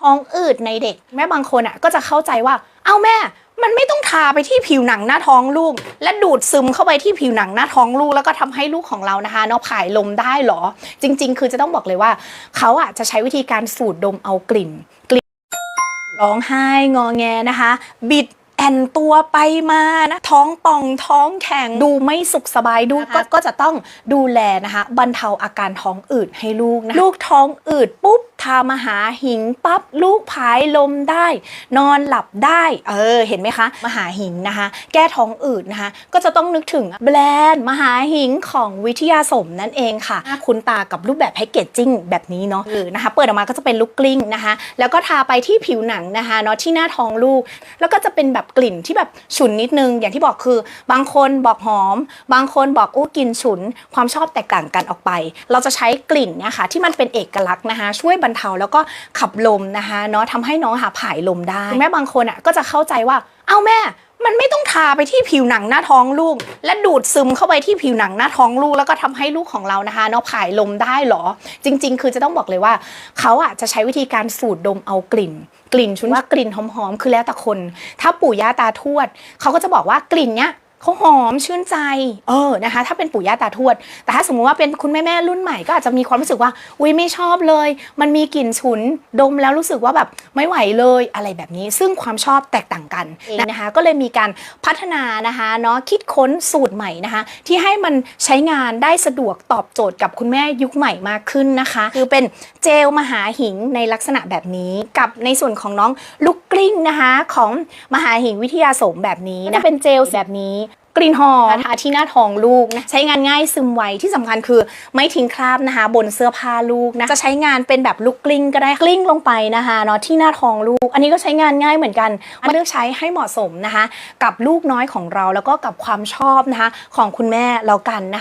ท้องอืดในเด็ก แม่บางคนอะก็จะเข้าใจว่า เอ้าแม่ มันไม่ต้องทาไปที่ผิวหนังหน้าท้องลูก และดูดซึมเข้าไปที่ผิวหนังหน้าท้องลูก แล้วก็ทำให้ลูกของเรานะคะเนาะผายลมได้เหรอ จริง ๆ คือจะต้องบอกเลยว่า เขาอะจะใช้วิธีการสูดดมเอากลิ่นกลิ่นร้องไห้งอแงนะคะ บิดแอนตัวไปมานะท้องป่องท้องแข็งดูไม่สุขสบายดูก็ก็จะต้องดูแลนะคะบรรเทาอาการท้องอืดให้ลูกนะลูกท้องอืดปุ๊บามาหาหิงปั๊บลูกผายลมได้ นอนหลับได้ เออ เห็นไหมคะมหาหิงนะคะ แก้ท้องอืดนะคะ ก็จะต้องนึกถึงแบรนด์มหาหิงของวิทยาสมนั่นเองค่ะ คุ้นตากับรูปแบบแพคเกจจิ้งแบบนี้เนาะเออนะคะเปิดออกมาก็จะเป็นลูกกลิ้งนะคะ แล้วก็ทาไปที่ผิวหนังนะคะเนาะที่หน้าท้องลูก แล้วก็จะเป็นแบบกลิ่นที่แบบฉุนนิดนึง อย่างที่บอกคือ บางคนบอกหอม บางคนบอกอู้กลิ่นฉุน ความชอบแตกต่างกันออกไป เราจะใช้กลิ่นเนี่ยค่ะที่มันเป็นเอกลักษณ์นะคะ ช่วยบรรเทาแล้วก็ขับลมนะคะเนาะทำให้น้องหาผายลมได้แม่บางคนอะก็จะเข้าใจว่าเอ้าแม่มันไม่ต้องทาไปที่ผิวหนังหน้าท้องลูก และดูดซึมเข้าไปที่ผิวหนังหน้าท้องลูก แล้วก็ทำให้ลูกของเรานะคะเนาะผายลมได้เหรอ จริง ๆ คือจะต้องบอกเลยว่าเขาอะจะใช้วิธีการสูดดมเอากลิ่น กลิ่นชุนว่ากลิ่นหอมๆคือแล้วแต่คน ถ้าปู่ย่าตาทวดเขาก็จะบอกว่ากลิ่นเนี้ย เขาหอมชื่นใจ เออนะคะ ถ้าเป็นปู่ย่าตาทวด แต่ถ้าสมมุติว่าเป็นคุณแม่แม่ๆรุ่นใหม่ก็อาจจะมีความรู้สึกว่า อุ้ยไม่ชอบเลย มันมีกลิ่นฉุนดมแล้วรู้สึกว่าแบบไม่ไหวเลยอะไรแบบนี้ ซึ่งความชอบแตกต่างกันนะคะ ก็เลยมีการพัฒนานะคะเนาะคิดค้นสูตรใหม่นะคะ ที่ให้มันใช้งานได้สะดวกตอบโจทย์กับคุณแม่ยุคใหม่มากขึ้นนะคะ คือเป็นเจลมหาหิงในลักษณะแบบนี้ กับในส่วนของน้องลูกกลิ้งนะคะ ของมหาหิงวิทยาสมแบบนี้นะเป็นเจลแบบนี้ กลิ่นหอมทาที่หน้าท้องลูกนะใช้งานง่ายซึมไวที่สำคัญคือไม่ทิ้งคราบนะคะ บนเสื้อผ้าลูกนะจะใช้งานเป็นแบบลูกกลิ้งก็ได้กลิ้งลงไปนะคะเนาะที่หน้าท้องลูก อันนี้ก็ใช้งานง่ายเหมือนกันมาเลือกใช้ให้เหมาะสมนะคะ กับลูกน้อยของเราแล้วก็กับความชอบนะคะของคุณแม่เรากันนะคะ